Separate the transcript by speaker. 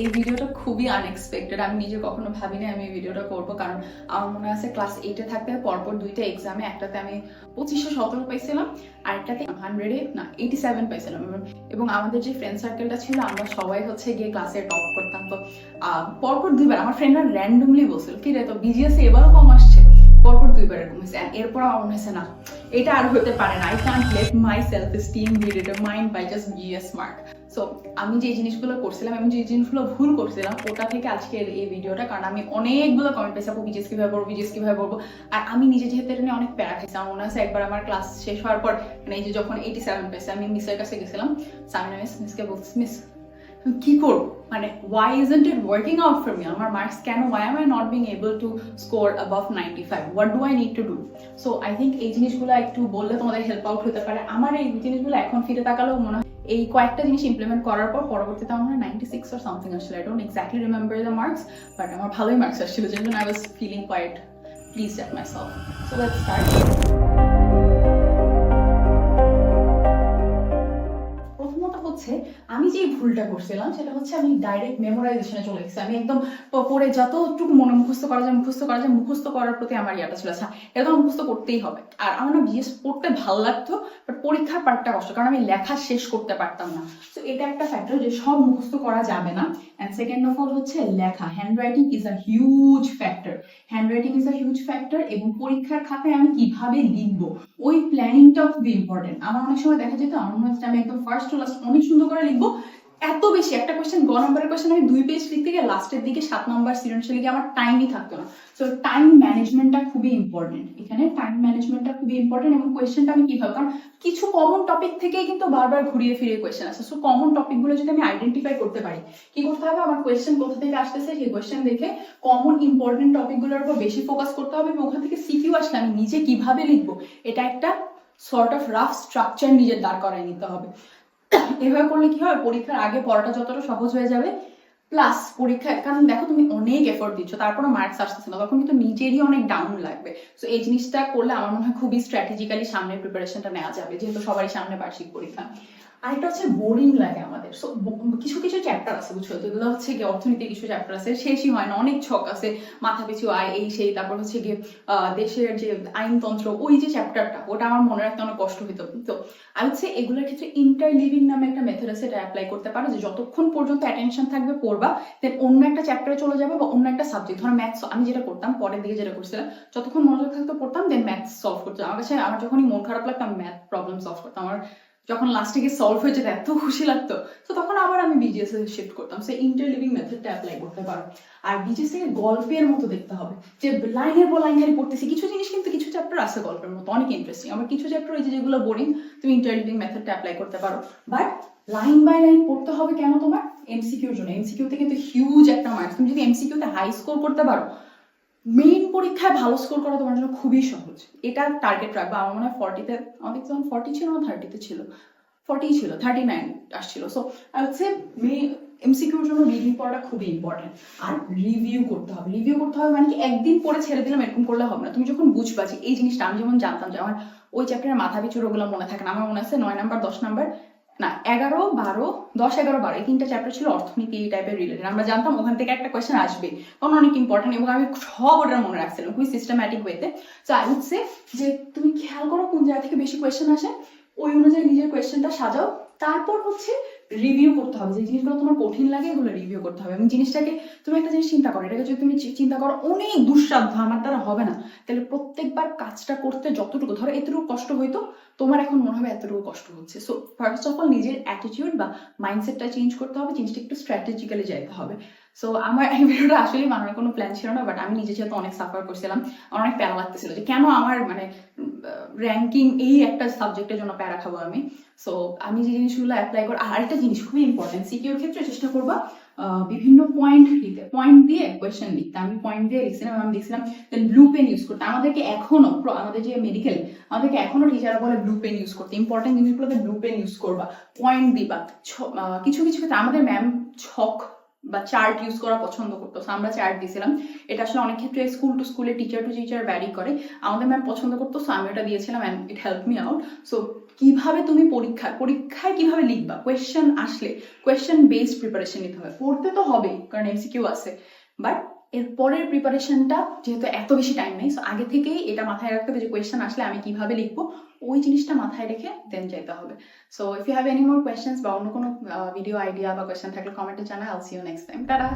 Speaker 1: এই ভিডিওটা খুবই আনএক্সপেক্টেড আমি নিজে কখনো ভাবিনি আমি এই ভিডিওটা করব, কারণ আমার মনে আছে ক্লাস এইটে থাকতে পরপর দুইটা এক্সামে একটাতে আমি পঁচিশশো সতেরো পাইছিলাম আর একটাতে হান্ড্রেডে না এইটি সেভেন পাইছিলাম। এবং আমাদের যে ফ্রেন্ড সার্কেলটা ছিল, আমরা সবাই হচ্ছে গিয়ে ক্লাসে টপ করতাম। তো পরপর দুইবার, আমার ফ্রেন্ডরা র্যান্ডমলি বলছিল কি রে তো বিজিএসে এবারও কম And এরপর আমার মনে হয়েছে না। এটা আর হতে পারে না। I can't let my self esteem be determined by just BS mark so আমি যে জিনিসগুলো করছিলাম এবং যে জিনিসগুলো ভুল করছিলাম, ওটা থেকে আজকের এই ভিডিওটা, কারণ আমি অনেকগুলো কমেন্ট পেয়েছি, আপু বিজেস কীভাবে করব বিজেস কীভাবে করব? আর আমি নিজে যেহেতু এটা নিয়ে অনেক প্যারা খাইছি, আমার মনে আছে একবার আমার ক্লাস শেষ হওয়ার পর মানে এই যে যখন এইটি সেভেন পেয়েছে, আমি মিসের কাছে গেছিলাম। সামিনা মিস মিসকে বলছি মিস কি করব? মানে why isn't it working out for me আমার মার্কস কেন? Why am I not being able to score above ninety five what do I need to do so I think এই জিনিসগুলো একটু বললে তোমাদের হেল্প আউট হতে পারে। আমার এই জিনিসগুলো এখন ফিরে তাকালেও মনে হয়, এই কয়েকটা জিনিস ইমপ্লিমেন্ট করার পর পরবর্তীতে আমার নাইনটি সিক্স অর সামথিং আসলে। I don't exactly remember the marks but আমার ভালোই মার্কস আসছিল যেন I was feeling quite pleased at myself so let's start হচ্ছে, আমি যেই ভুলটা করছিলাম, সেটা হচ্ছে আমি ডাইরেক্ট মেমোরাইজেশনে চলে গেছি আমি একদম পড়ে যতটুকু মনে মুখস্থ করা যায়, মুখস্থ করা যায়, মুখস্থ করার প্রতি আমার ইয়াটা ছিল। আচ্ছা এটা তো মুখস্থ করতেই হবে। আর আমার না বিএস পড়তে ভালো লাগতো বাট পরীক্ষার পার্টটা কষ্ট, কারণ আমি লেখা শেষ করতে পারতাম না। তো এটা একটা ফ্যাক্টর যে সব মুখস্থ করা যাবে না। অ্যান্ড সেকেন্ড অফ অল হচ্ছে লেখা। Handwriting is a huge factor handwriting is a huge factor এবং পরীক্ষার খাতায় আমি কীভাবে লিখব? ওই প্ল্যানিংটাও খুবই ইম্পর্টেন্ট আমার অনেক সময় দেখা যেত আমার মনে হচ্ছে আমি একদম ফার্স্ট টু অনেক সুন্দর করে লিখব এত বেশি, একটা কোয়েশ্চেন গ নম্বরের কোয়েশ্চেন আমি দুই পেজ লিখতে গিয়ে লাস্টের দিকে সাত নম্বর সৃজনশীল লিখে আমার টাইমই থাকতো না। সো টাইম ম্যানেজমেন্টটা খুবই ইম্পর্টেন্ট এখানে টাইম ম্যানেজমেন্টটা খুবই ইম্পর্টেন্ট এবং কোয়েশ্চেনটা আমি কীভাবে, কারণ কিছু কমন টপিক থেকেই কিন্তু বারবার ঘুরিয়ে ফিরিয়ে কোয়েশ্চেন আসে। সো কমন টপিকগুলো যদি আমি আইডেন্টিফাই করতে পারি, কি করতে হবে? আমার কোয়েশ্চেন কোথা থেকে আসতেছে? সেই কোয়েশ্চেন দেখে কমন ইম্পর্টেন্ট টপিকগুলোর উপর বেশি ফোকাস করতে হবে এবং ওখান থেকে সিকিউ আসলে আমি নিজে কীভাবে লিখব, এটা একটা সর্ট অফ রাফ স্ট্রাকচার নিজের দাঁড় করায় নিতে হবে। এভাবে করলে কি হয়? পরীক্ষার আগে পড়াটা যতটা সহজ হয়ে যাবে প্লাস পরীক্ষা কারণ দেখো তুমি অনেক এফোর্ট দিচ্ছ তারপরে মার্কস আসতেছে না, তখন কিন্তু নিজেরই অনেক ডাউন লাগবে। সো এই জিনিসটা করলে আমার মনে হয় খুবই স্ট্র্যাটেজিক্যালি সামনে প্রিপারেশনটা নেওয়া যাবে, যেহেতু সবারই সামনে বার্ষিক পরীক্ষা। আরেকটা হচ্ছে বোরিং লাগে আমাদের। কিছু কিছু চ্যাপ্টার আছে, বুঝছ? তো এগুলো হচ্ছে কি অর্থনীতি কিছু চ্যাপ্টার আছে। শেষই হয় না, অনেক ছক আছে। মাথা পিছু আয়, এই, সেই, তারপর হচ্ছে গিয়ে দেশের যে আইনতন্ত্র, ওই যে চ্যাপ্টারটা ওটা আমার মনে রাখতে অনেক কষ্ট হতো তো আমি হচ্ছে এগুলোর ক্ষেত্রে ইন্টার লিভিং নামে একটা মেথড আছে, এটা অ্যাপ্লাই করতে পারো। যে যতক্ষণ পর্যন্ত অ্যাটেনশন থাকবে পড়বা দেন অন্য একটা চ্যাপ্টারে চলে যাবে বা অন্য একটা সাবজেক্ট ধরো ম্যাথস আমি যেটা করতাম পরের দিকে যেটা করছিলাম, যতক্ষণ মনোযোগ থাকতো পড়তাম দেন ম্যাথস সলভ করতাম আমার কাছে আমার যখনই মন খারাপ লাগতো, আমি ম্যাথ প্রবলেম সলভ করতাম। আমার যখন লাস্টে গিয়ে সলভ হয়ে যেত এত খুশি লাগতো। তো তখন আবার আমি বিজিএস এ শিফট করতাম। সে ইন্টার লিভিং মেথডটা অ্যাপ্লাই করতে পারো। আর বিজিএস থেকে গল্পের মতো দেখতে হবে। যে লাইনের পর লাইন খালি পড়তেছি, কিছু জিনিস কিন্তু কিছু চ্যাপ্টার আছে গল্পের মতো, অনেক ইন্টারেস্টিং আমার কিছু চ্যাপ্টার ওই যেগুলো বোরিং তুমি ইন্টার লিভিং মেথডটা অ্যাপ্লাই করতে পারো। বাট লাইন বাই লাইন পড়তে হবে কেন তোমার? এমসিকিউর জন্য। এমসিকিউতে কিন্তু হিউজ একটা মার্কস তুমি যদি এমসিকিউতে হাই স্কোর করতে পারো মেইন পরীক্ষায় ভালো স্কোর করা তোমার জন্য খুবই সহজ। এটা টার্গেট রাখবা। আমার মনে হয় ফর্টিতে আমাদের যখন ফর্টি ছিল না থার্টিতে ছিল। ফর্টি ছিল থার্টি নাইন আসছিল সো আই হচ্ছে মেইন এমসিকিউর জন্য রিভিউ পড়াটা খুবই ইম্পর্টেন্ট আর রিভিউ করতে হবে। রিভিউ করতে হবে মানে কি, একদিন পরে ছেড়ে দিলাম, এরকম করলে হবে না। তুমি যখন বুঝবা যে এই জিনিসটা আমি যেমন জানতাম যে আমার ওই চ্যাপ্টারের মাথা পিছু ওগুলো মনে থাকে না, আমার মনে আছে নয় নাম্বার দশ নাম্বার না, এগারো, বারো, দশ, এগারো, বারো, এই তিনটা চ্যাপ্টার ছিল অর্থনীতি এই টাইপের রিলেটেড আমরা জানতাম ওখান থেকে একটা কোয়েশ্চেন আসবে। কারণ অনেক ইম্পর্টেন্ট এবং আমি সব ওটা মনে রাখছিলাম, খুবই সিস্টেম্যাটিক ওয়েতে তো আই উড সে যে তুমি খেয়াল করো কোন জায়গা থেকে বেশি কোয়েশ্চেন আসে, ওই অনুযায়ী নিজের কোয়েশ্চেনটা সাজাও। তারপর হচ্ছে রিভিউ করতে হবে, যে জিনিসগুলো তোমার কঠিন লাগে এগুলো রিভিউ করতে হবে। এবং জিনিসটাকে তুমি একটা জিনিস চিন্তা করো, এটাকে যদি তুমি চিন্তা করো, অনেক দুঃসাধ্য, আমার দ্বারা হবে না। তাহলে প্রত্যেকবার কাজটা করতে যতটুকু, ধরো এতটুকু কষ্ট হইতো, তোমার এখন মনে হবে এতটুকু কষ্ট হচ্ছে। সো ফার্স্ট অফ অল নিজের অ্যাটিটিউড বা মাইন্ডসেটটা চেঞ্জ করতে হবে, জিনিসটা একটু স্ট্র্যাটেজিক্যালি যাইতে হবে। সো আমার এই ভিডিওটা আসলে মানার কোনো প্ল্যান ছিল না বাট আমি নিজে যেহেতু অনেক সাফার করছিলাম, আমার অনেক প্যারা লাগতেছিল যে কেন আমার মানে র্যাঙ্কিং এই একটা সাবজেক্টের জন্য প্যারা খাব আমি। সো আমি যে জিনিসগুলো অ্যাপ্লাই করি আর একটা জিনিস খুবই ইম্পর্টেন্ট সিকিউর ক্ষেত্রে চেষ্টা করবা বিভিন্ন পয়েন্ট লিখতে পয়েন্ট দিয়ে কোয়েশ্চেন লিখতে। আমি পয়েন্ট দিয়ে লিখছিলাম, আমি লিখছিলাম ব্লু পেন ইউজ করতে। আমাদেরকে এখনও আমাদের যে মেডিকেল আমাদেরকে এখনও টিচাররা বলে ব্লু পেন ইউজ করতে। ইম্পর্টেন্ট জিনিসগুলোতে ব্লু পেন ইউজ করবা। পয়েন্ট দিবা। কিছু কিছু ক্ষেত্রে আমাদের ম্যাম ছক বা চার্ট ইউজ করা পছন্দ করতো। আমরা চার্ট দিয়েছিলাম। এটা আসলে অনেক ক্ষেত্রে স্কুল টু স্কুলে টিচার টু টিচার ব্যারি করে। আমাদের ম্যাম পছন্দ করতো সো আমি ওটা দিয়েছিলাম and it help me out so কীভাবে তুমি পরীক্ষা, পরীক্ষায় কীভাবে লিখবা? কোয়েশ্চেন আসলে কোয়েশ্চেন বেসড প্রিপারেশন নিতে হবে পড়তে তো হবেই, কারণ এমসিকিউ আছে। বাট এর পরের প্রিপারেশনটা যেহেতু এত বেশি টাইম নেই সো আগে থেকেই এটা মাথায় রাখতে হবে যে কোয়েশ্চেন আসলে আমি কীভাবে লিখব, ওই জিনিসটা মাথায় রেখে দেন যেতে হবে। So if you have any more questions বা অন্য কোনো ভিডিও আইডিয়া বা কোয়েশ্চেন থাকলে কমেন্টে জানা I'll see you next time tata